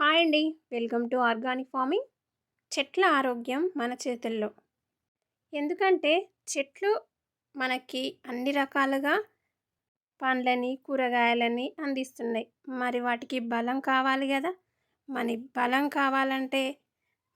Hi అండి. Welcome to organic farming. చెట్ల ఆరోగ్యం మన చేతుల్లో. ఎందుకంటే చెట్లు మనకి అన్ని రకాలుగా పండ్లని కూరగాయలని అందిస్తున్నాయి. మరి వాటికి బలం కావాలి కదా. మన బలం కావాలంటే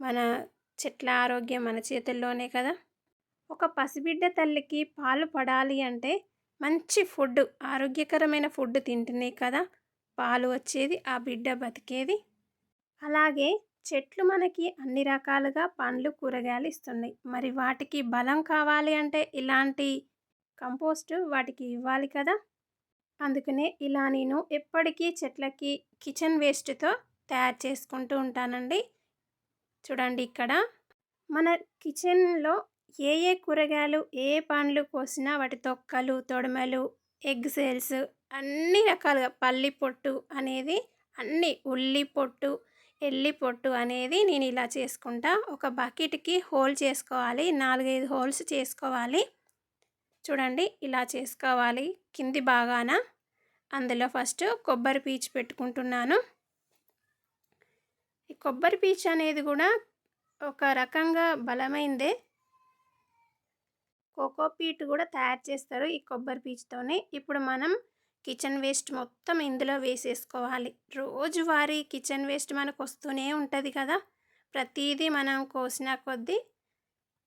మన చెట్ల ఆరోగ్యం మన చేతుల్లోనే కదా. ఒక పసిబిడ్డ తల్లికి పాలు పడాలి అంటే మంచి ఫుడ్ ఆరోగ్యకరమైన ఫుడ్ తింటేనే కదా పాలు వచ్చేది ఆ బిడ్డ బతికేది. అలాగే చెట్లు మనకి అన్ని రకాలుగా పండ్లు కూరగాయలు ఇస్తున్నాయి. మరి వాటికి బలం కావాలి అంటే ఇలాంటి కంపోస్ట్ వాటికి ఇవ్వాలి కదా! అందుకనే ఇలా నేను ఎప్పటికీ చెట్లకి కిచెన్ వేస్ట్తో తయారు చేసుకుంటూ ఉంటానండి. చూడండి ఇక్కడ మన కిచెన్లో ఏ ఏ కూరగాయలు ఏ పండ్లు కోసినా వాటి తొక్కలు తొడమలు ఎగ్ సేల్స్ అన్ని రకాలుగా పల్లి పొట్టు అనేది అన్ని ఉల్లి పొట్టు ఎల్లి పొట్టు అనేది నేను ఇలా చేసుకుంటా. ఒక బకెట్కి హోల్ చేసుకోవాలి. నాలుగైదు హోల్స్ చేసుకోవాలి. చూడండి ఇలా చేసుకోవాలి. కింది బాగాన అందులో ఫస్ట్ కొబ్బరి పీచు పెట్టుకుంటున్నాను. ఈ కొబ్బరి పీచు అనేది కూడా ఒక రకంగా బలమైందే. కోకోపీట్ కూడా తయారు చేస్తారు ఈ కొబ్బరి పీచుతోనే. ఇప్పుడు మనం కిచెన్ వేస్ట్ మొత్తం ఇందులో వేసేసుకోవాలి. రోజువారీ కిచెన్ వేస్ట్ మనకు వస్తూనే ఉంటుంది కదా. ప్రతిదీ మనం కోసిన కొద్దీ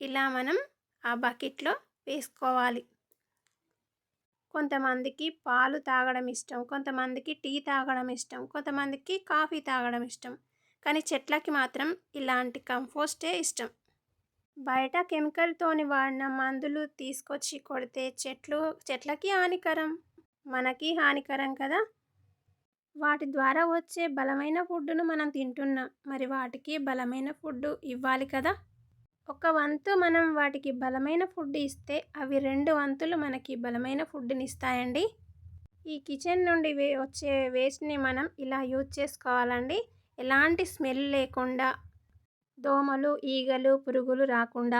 ఇలా మనం ఆ బకెట్లో వేసుకోవాలి. కొంతమందికి పాలు తాగడం ఇష్టం కొంతమందికి టీ తాగడం ఇష్టం కొంతమందికి కాఫీ తాగడం ఇష్టం. కానీ చెట్లకి మాత్రం ఇలాంటి కంపోస్టే ఇష్టం. బయట కెమికల్తోని వాడిన మందులు తీసుకొచ్చి కొడితే చెట్లు చెట్లకి హానికరం. మనకి హానికరం కదా? వాటి ద్వారా వచ్చే బలమైన ఫుడ్డును మనం తింటున్నాం మరి వాటికి బలమైన ఫుడ్ ఇవ్వాలి కదా? ఒక వంతు మనం వాటికి బలమైన ఫుడ్ ఇస్తే అవి రెండు వంతులు మనకి బలమైన ఫుడ్ని ఇస్తాయండి. ఈ కిచెన్ నుండి వే వచ్చే వేస్ట్ని మనం ఇలా యూజ్ చేసుకోవాలండి. ఎలాంటి స్మెల్ లేకుండా దోమలు ఈగలు పురుగులు రాకుండా.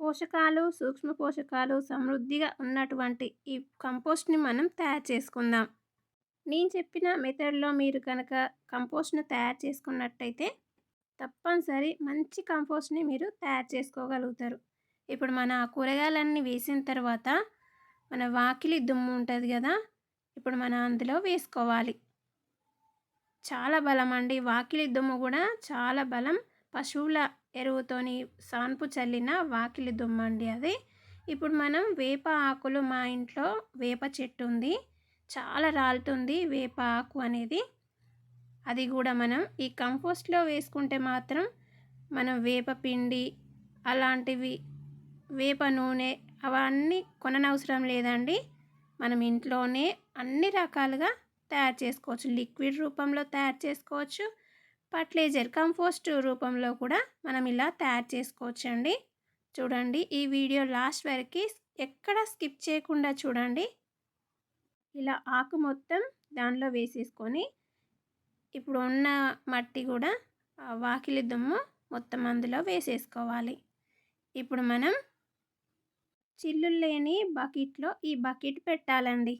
పోషకాలు సూక్ష్మ పోషకాలు సమృద్ధిగా ఉన్నటువంటి ఈ కంపోస్ట్ని మనం తయారు చేసుకుందాం. నేను చెప్పిన మెథడ్లో మీరు కనుక కంపోస్ట్ను తయారు చేసుకున్నట్టయితే తప్పనిసరి మంచి కంపోస్ట్ని మీరు తయారు చేసుకోగలుగుతారు. ఇప్పుడు మన కూరగాయలన్నీ వేసిన తర్వాత మన వాకిలి దుమ్ము ఉంటుంది కదా ఇప్పుడు మనం అందులో వేసుకోవాలి. చాలా బలం అండి. వాకిలి దుమ్ము కూడా చాలా బలం. పశువుల ఎరువుతోని సాన్పు చల్లిన వాకిలి దుమ్మండి అది. ఇప్పుడు మనం వేప ఆకులు మా ఇంట్లో వేప చెట్టు ఉంది. చాలా రాలుతుంది వేప ఆకు అనేది. అది కూడా మనం ఈ కంపోస్ట్లో వేసుకుంటే మాత్రం మనం వేప పిండి అలాంటివి వేప నూనె అవన్నీ కొననవసరం లేదండి. మనం ఇంట్లోనే అన్ని రకాలుగా తయారు చేసుకోవచ్చు. లిక్విడ్ రూపంలో తయారు చేసుకోవచ్చు. ఫర్టిలైజర్ కంపోస్ట్ రూపంలో కూడా మనం ఇలా తయారు చేసుకోవచ్చు అండి చూడండి ఈ వీడియో లాస్ట్ వరకు ఎక్కడ స్కిప్ చేయకుండా చూడండి. ఇలా ఆకు మొత్తం దానిలో వేసేసుకొని ఇప్పుడు ఉన్న మట్టి కూడా వాకిలి దుమ్ము మొత్తం అందులో వేసేసుకోవాలి. ఇప్పుడు మనం చిల్లులు లేని బకెట్లో ఈ బకెట్ పెట్టాలండి.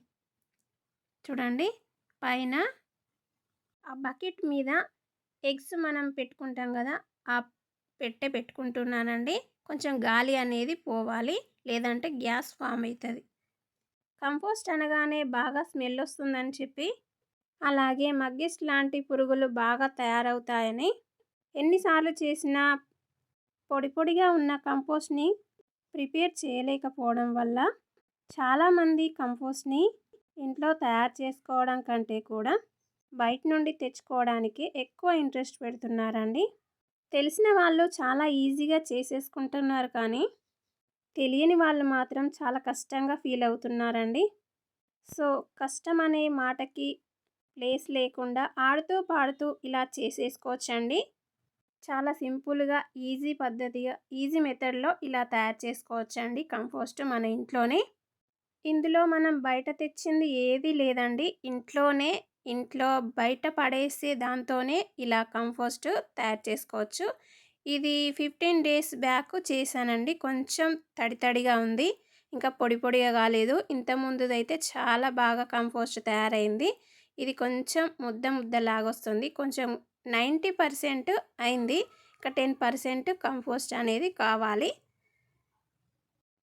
చూడండి పైన ఆ బకెట్ మీద ఎగ్స్ మనం పెట్టుకుంటాం కదా ఆ పెట్టె పెట్టుకుంటున్నానండి. కొంచెం గాలి అనేది పోవాలి. లేదంటే గ్యాస్ ఫామ్ అవుతుంది. కంపోస్ట్ అనగానే బాగా స్మెల్ వస్తుందని చెప్పి అలాగే మగ్గిస్ లాంటి పురుగులు బాగా తయారవుతాయని ఎన్నిసార్లు చేసినా పొడి పొడిగా ఉన్న కంపోస్ట్ని ప్రిపేర్ చేయలేకపోవడం వల్ల చాలామంది కంపోస్ట్ని ఇంట్లో తయారు చేసుకోవడం కంటే కూడా బయట నుండి తెచ్చుకోవడానికి ఎక్కువ ఇంట్రెస్ట్ పెడుతున్నారండి. తెలిసిన వాళ్ళు చాలా ఈజీగా చేసేసుకుంటున్నారు కానీ తెలియని వాళ్ళు మాత్రం చాలా కష్టంగా ఫీల్ అవుతున్నారండి. సో కష్టం అనే మాటకి ప్లేస్ లేకుండా ఆడుతూ పాడుతూ ఇలా చేసేసుకోవచ్చండి. చాలా సింపుల్గా ఈజీ పద్ధతిగా ఈజీ మెథడ్లో ఇలా తయారు చేసుకోవచ్చండి కంపోస్ట్ మన ఇంట్లోనే. ఇందులో మనం బయట తెచ్చింది ఏది లేదండి. ఇంట్లోనే ఇంట్లో బయట పడేసే దాంతోనే ఇలా కంపోస్ట్ తయారు చేసుకోవచ్చు. ఇది ఫిఫ్టీన్ డేస్ బ్యాక్ చేశానండి. కొంచెం తడి తడిగా ఉంది. ఇంకా పొడి పొడిగా కాలేదు. ఇంత ముందుదైతే చాలా బాగా కంపోస్ట్ తయారైంది. ఇది కొంచెం ముద్ద ముద్ద వస్తుంది కొంచెం నైంటీ పర్సెంట్ అయింది. ఇంకా టెన్ పర్సెంట్ కంపోస్ట్ అనేది కావాలి.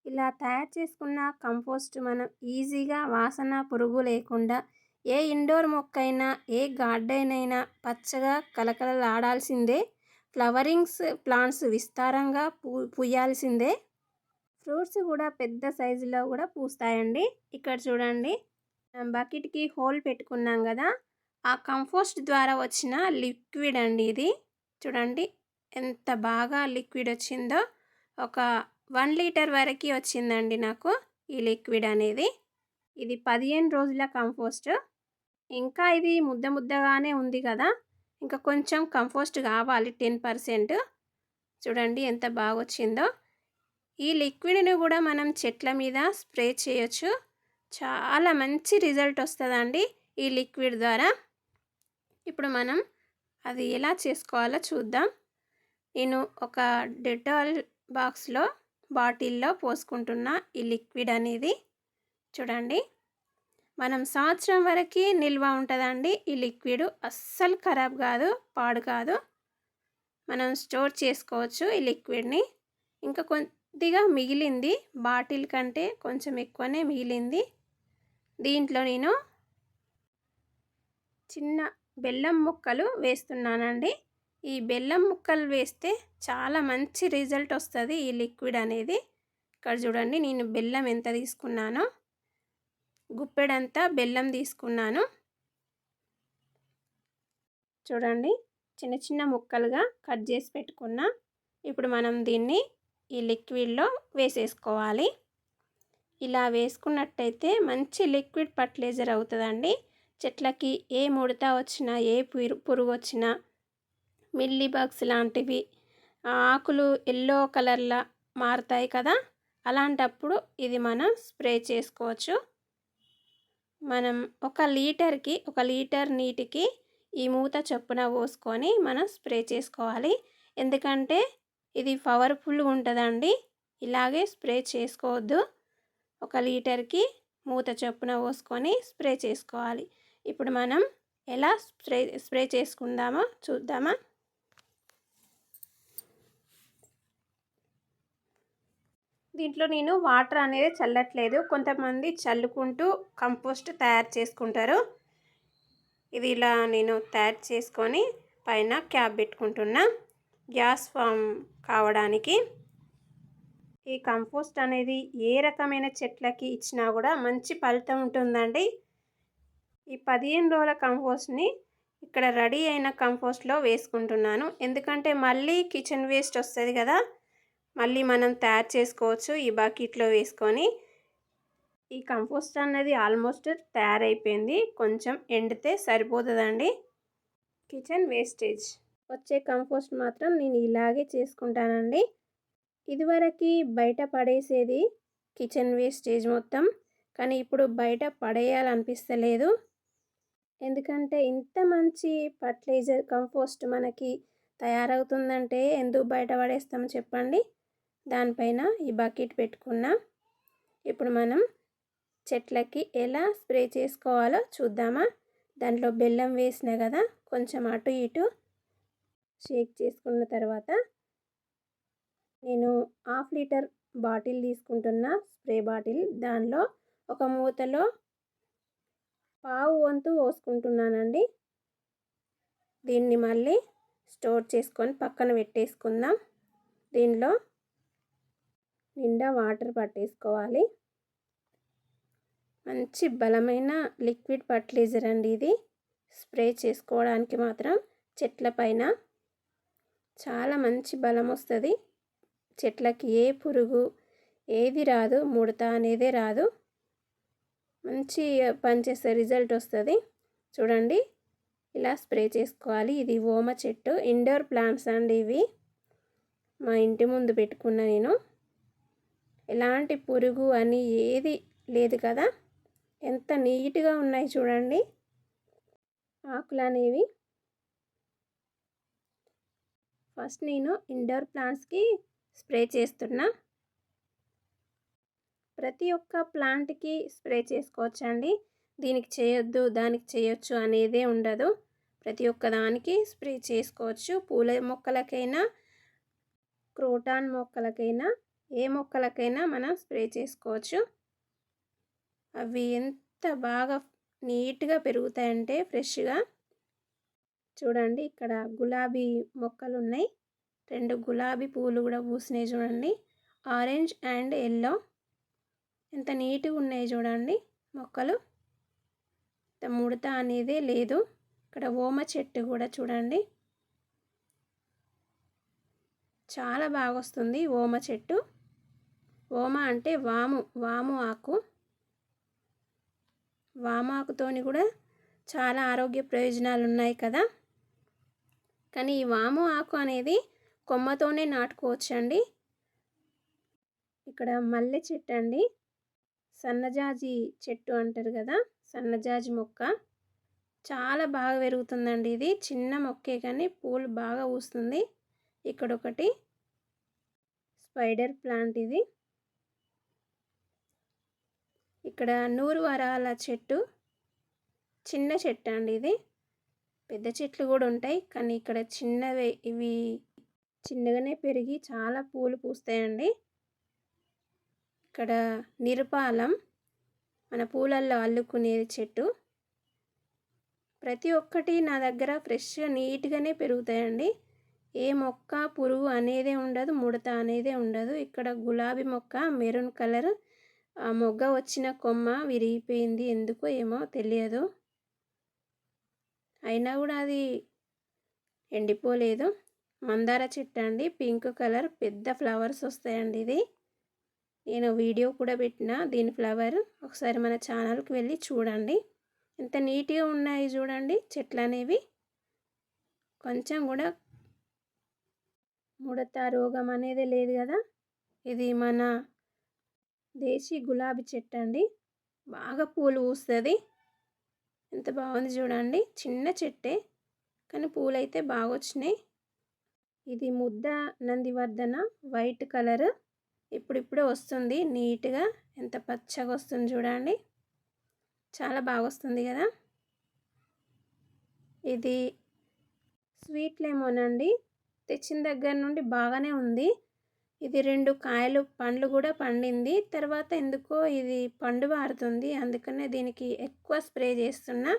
ఇలా తయారు చేసుకున్న కంపోస్ట్ మనం ఈజీగా వాసన పురుగు లేకుండా ఏ ఇండోర్ మొక్క అయినా ఏ గార్డెన్ అయినా పచ్చగా కలకలలాడాల్సిందే ఫ్లవరింగ్స్ ప్లాంట్స్ విస్తారంగా పూ పూయాల్సిందే. ఫ్రూట్స్ కూడా పెద్ద సైజులో కూడా పూస్తాయండి. ఇక్కడ చూడండి. బకెట్కి హోల్ పెట్టుకున్నాం కదా. ఆ కంపోస్ట్ ద్వారా వచ్చిన లిక్విడ్ అండి ఇది. చూడండి. ఎంత బాగా లిక్విడ్ వచ్చిందో. ఒక వన్ లీటర్ వరకు వచ్చిందండి నాకు ఈ లిక్విడ్ అనేది. ఇది పదిహేను రోజుల కంపోస్ట్. ఇంకా ఇది ముద్ద ముద్దగానే ఉంది కదా ఇంకా కొంచెం కంపోస్ట్ కావాలి టెన్ పర్సెంట్ చూడండి ఎంత బాగా వచ్చిందో ఈ లిక్విడ్ని కూడా మనం చెట్ల మీద స్ప్రే చేయొచ్చు. చాలా మంచి రిజల్ట్ వస్తుందండి ఈ లిక్విడ్ ద్వారా. ఇప్పుడు మనం అది ఎలా చేసుకోవాలో చూద్దాం. నేను ఒక డెటాల్ బాక్స్లో బాటిల్లో పోసుకుంటున్న ఈ లిక్విడ్ అనేది. చూడండి. మనం సంవత్సరం వరకు నిల్వ ఉంటుందండి. ఈ లిక్విడ్ అస్సలు ఖరాబ్ కాదు పాడు కాదు. మనం స్టోర్ చేసుకోవచ్చు ఈ లిక్విడ్ని. ఇంకా కొద్దిగా మిగిలింది బాటిల్ కంటే కొంచెం ఎక్కువనే మిగిలింది. దీంట్లో నేను చిన్న బెల్లం ముక్కలు వేస్తున్నానండి. ఈ బెల్లం ముక్కలు వేస్తే చాలా మంచి రిజల్ట్ వస్తుంది ఈ లిక్విడ్ అనేది. ఇక్కడ చూడండి నేను బెల్లం ఎంత తీసుకున్నానో. గుప్పెడంతా బెల్లం తీసుకున్నాను. చూడండి చిన్న చిన్న ముక్కలుగా కట్ చేసి పెట్టుకున్నా. ఇప్పుడు మనం దీన్ని ఈ లిక్విడ్లో వేసేసుకోవాలి. ఇలా వేసుకున్నట్టయితే మంచి లిక్విడ్ ఫర్టిలైజర్ అవుతుందండి. చెట్లకి ఏ ముడత వచ్చినా ఏ పురుగు వచ్చినా మిల్లీ బగ్స్ లాంటివి ఆకులు ఎల్లో కలర్లా మారుతాయి కదా. అలాంటప్పుడు ఇది మనం స్ప్రే చేసుకోవచ్చు. మనం ఒక లీటర్కి ఒక లీటర్ నీటికి ఈ మూత చొప్పున పోసుకొని మనం స్ప్రే చేసుకోవాలి. ఎందుకంటే ఇది పవర్ఫుల్గా ఉంటుందండి. ఇలాగే స్ప్రే చేసుకోవద్దు. ఒక లీటర్కి మూత చొప్పున పోసుకొని స్ప్రే చేసుకోవాలి. ఇప్పుడు మనం ఎలా స్ప్రే స్ప్రే చేసుకుందామో చూద్దామా? దీంట్లో నేను వాటర్ అనేది చల్లట్లేదు. కొంతమంది చల్లుకుంటూ కంపోస్ట్ తయారు చేసుకుంటారు. ఇది ఇలా నేను తయారు చేసుకొని పైన క్యాప్ పెట్టుకుంటున్నా. గ్యాస్ ఫామ్ కావడానికి. ఈ కంపోస్ట్ అనేది ఏ రకమైన చెట్లకి ఇచ్చినా కూడా మంచి ఫలితం ఉంటుందండి. ఈ పదిహేను రోజుల కంపోస్ట్ని ఇక్కడ రెడీ అయిన కంపోస్ట్లో వేసుకుంటున్నాను. ఎందుకంటే మళ్ళీ కిచెన్ వేస్ట్ వస్తుంది కదా. మళ్ళీ మనం తయారు చేసుకోవచ్చు ఈ బకెట్లో వేసుకొని. ఈ కంపోస్ట్ అన్నది ఆల్మోస్ట్ తయారైపోయింది. కొంచెం ఎండితే సరిపోతుందండి. Kitchen wastage. వచ్చే కంపోస్ట్ మాత్రం నేను ఇలాగే చేసుకుంటానండి. ఇదివరకు బయట పడేసేది కిచెన్ వేస్టేజ్ మొత్తం. కానీ ఇప్పుడు బయట పడేయాలనిపిస్తలేదు. ఎందుకంటే ఇంత మంచి ఫర్టిలైజర్ కంపోస్ట్ మనకి తయారవుతుందంటే ఎందుకు బయట పడేస్తాం చెప్పండి? దానిపైన ఈ బకెట్ పెట్టుకున్నాం. ఇప్పుడు మనం చెట్లకి ఎలా స్ప్రే చేసుకోవాలో చూద్దామా? దాంట్లో బెల్లం వేసిన కదా కొంచెం అటు ఇటు షేక్ చేసుకున్న తర్వాత నేను హాఫ్ లీటర్ బాటిల్ తీసుకుంటున్న స్ప్రే బాటిల్. దానిలో ఒక మూతలో పావు వంతు పోసుకుంటున్నానండి. దీన్ని మళ్ళీ స్టోర్ చేసుకొని పక్కన పెట్టేసుకుందాం. దీనిలో నిండా వాటర్ పట్టేసుకోవాలి. మంచి బలమైన లిక్విడ్ ఫర్టిలైజర్ అండి ఇది. స్ప్రే చేసుకోవడానికి మాత్రం చెట్ల పైన చాలా మంచి బలం వస్తుంది. చెట్లకి ఏ పురుగు ఏది రాదు ముడత అనేదే రాదు. మంచి పనిచేసే రిజల్ట్ వస్తుంది. చూడండి ఇలా స్ప్రే చేసుకోవాలి. ఇది ఓమ చెట్టు. ఇండోర్ ప్లాంట్స్ అండి ఇవి. మా ఇంటి ముందు పెట్టుకున్న నేను. ఎలాంటి పురుగు అని ఏది లేదు కదా? ఎంత నీట్గా ఉన్నాయి చూడండి. ఆకులు అనేవి ఫస్ట్ నేను ఇండోర్ ప్లాంట్స్కి స్ప్రే చేస్తున్నా. ప్రతి ఒక్క ప్లాంట్కి స్ప్రే చేసుకోవచ్చండి. దీనికి చేయొద్దు దానికి చేయొచ్చు అనేదే ఉండదు. ప్రతి ఒక్క దానికి స్ప్రే చేసుకోవచ్చు. పూల మొక్కలకైనా క్రోటాన్ మొక్కలకైనా. ఏ మొక్కలకైనా మనం స్ప్రే చేసుకోవచ్చు. అవి ఎంత బాగా నీట్గా పెరుగుతాయంటే ఫ్రెష్గా. చూడండి ఇక్కడ గులాబీ మొక్కలు ఉన్నాయి రెండు గులాబీ పూలు కూడా పూసినాయి చూడండి. Orange and yellow. ఎంత నీట్గా ఉన్నాయి చూడండి మొక్కలు. ముడత అనేది లేదు. ఇక్కడ ఓమ చెట్టు కూడా చూడండి. చాలా బాగా వస్తుంది ఓమ చెట్టు. ఓమ అంటే వాము వాము ఆకు. వామాకుతోని కూడా చాలా ఆరోగ్య ప్రయోజనాలు ఉన్నాయి కదా. కానీ ఈ వాము ఆకు అనేది కొమ్మతోనే నాటుకోవచ్చండి. ఇక్కడ మల్లె చెట్టు అండి. సన్నజాజి చెట్టు అంటారు కదా సన్నజాజి మొక్క. చాలా బాగా పెరుగుతుందండి ఇది. చిన్న మొక్కే కానీ పూలు బాగా పూస్తుంది. ఇక్కడ ఒకటి స్పైడర్ ప్లాంట్ ఇది. ఇక్కడ నూరు వరాల చెట్టు. చిన్న చెట్టు అండి ఇది. పెద్ద చెట్లు కూడా ఉంటాయి. కానీ ఇక్కడ చిన్నవే ఇవి చిన్నగానే పెరిగి చాలా పూలు పూస్తాయండి. ఇక్కడ నిరుపాలం మన పూలల్లో అల్లుకునే చెట్టు. ప్రతి ఒక్కటి నా దగ్గర ఫ్రెష్గా నీట్గానే పెరుగుతాయండి. ఏ మొక్క పురుగు అనేదే ఉండదు ముడత అనేదే ఉండదు. ఇక్కడ గులాబీ మొక్క మెరూన్ కలర్ ఆ మొగ్గ వచ్చిన కొమ్మ విరిగిపోయింది ఎందుకో ఏమో తెలియదు. అయినా కూడా అది ఎండిపోలేదు. మందార చెట్టు అండి. Pink colour. పెద్ద ఫ్లవర్స్ వస్తాయండి ఇది. నేను వీడియో కూడా పెట్టిన దీని ఫ్లవర్. ఒకసారి మన ఛానల్కి వెళ్ళి చూడండి. ఎంత నీట్గా ఉన్నాయి చూడండి చెట్లు అనేవి కొంచెం కూడా ముడత రోగం అనేది లేదు కదా. ఇది మన దేశీ గులాబీ చెట్టు అండి బాగా పూలు పూస్తుంది. ఎంత బాగుంది చూడండి. చిన్న చెట్టే. కానీ పూలు అయితే బాగా వచ్చినాయి ఇది ముద్ద నందివర్ధన వైట్ కలర్. ఇప్పుడిప్పుడే వస్తుంది నీట్గా. ఎంత పచ్చగా వస్తుంది చూడండి. చాలా బాగా వస్తుంది కదా. ఇది స్వీట్ లెమన్ అండి తెచ్చిన దగ్గర నుండి బాగానే ఉంది. ఇది రెండు కాయలు పండ్లు కూడా పండింది. తర్వాత ఎందుకో ఇది పండు వారుతుంది అందుకనే దీనికి ఎక్కువ స్ప్రే చేస్తున్నా.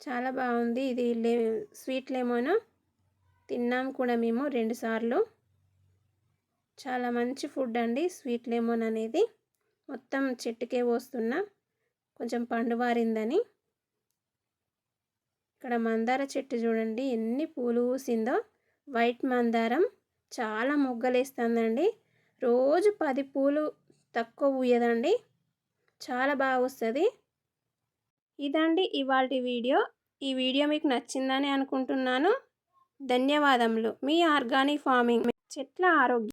చాలా బాగుంది. ఇది లే స్వీట్ లెమన్. తిన్నాం కూడా మేము రెండుసార్లు చాలా మంచి ఫుడ్ అండి స్వీట్ లెమన్ అనేది. మొత్తం చెట్టుకే పోస్తున్నా. కొంచెం పండు వారిందని ఇక్కడ మందార చెట్టు చూడండి ఎన్ని పూలు పూసిందో వైట్ మందారం చాలా మొగ్గలేస్తుందండి. రోజు పది పూలు తక్కువ పూయదండి చాలా బాగా వస్తుంది ఇదండి ఇవాళ వీడియో. ఈ వీడియో మీకు నచ్చిందని అనుకుంటున్నాను. ధన్యవాదములు. మీ ఆర్గానిక్ ఫార్మింగ్. చెట్ల ఆరోగ్యం.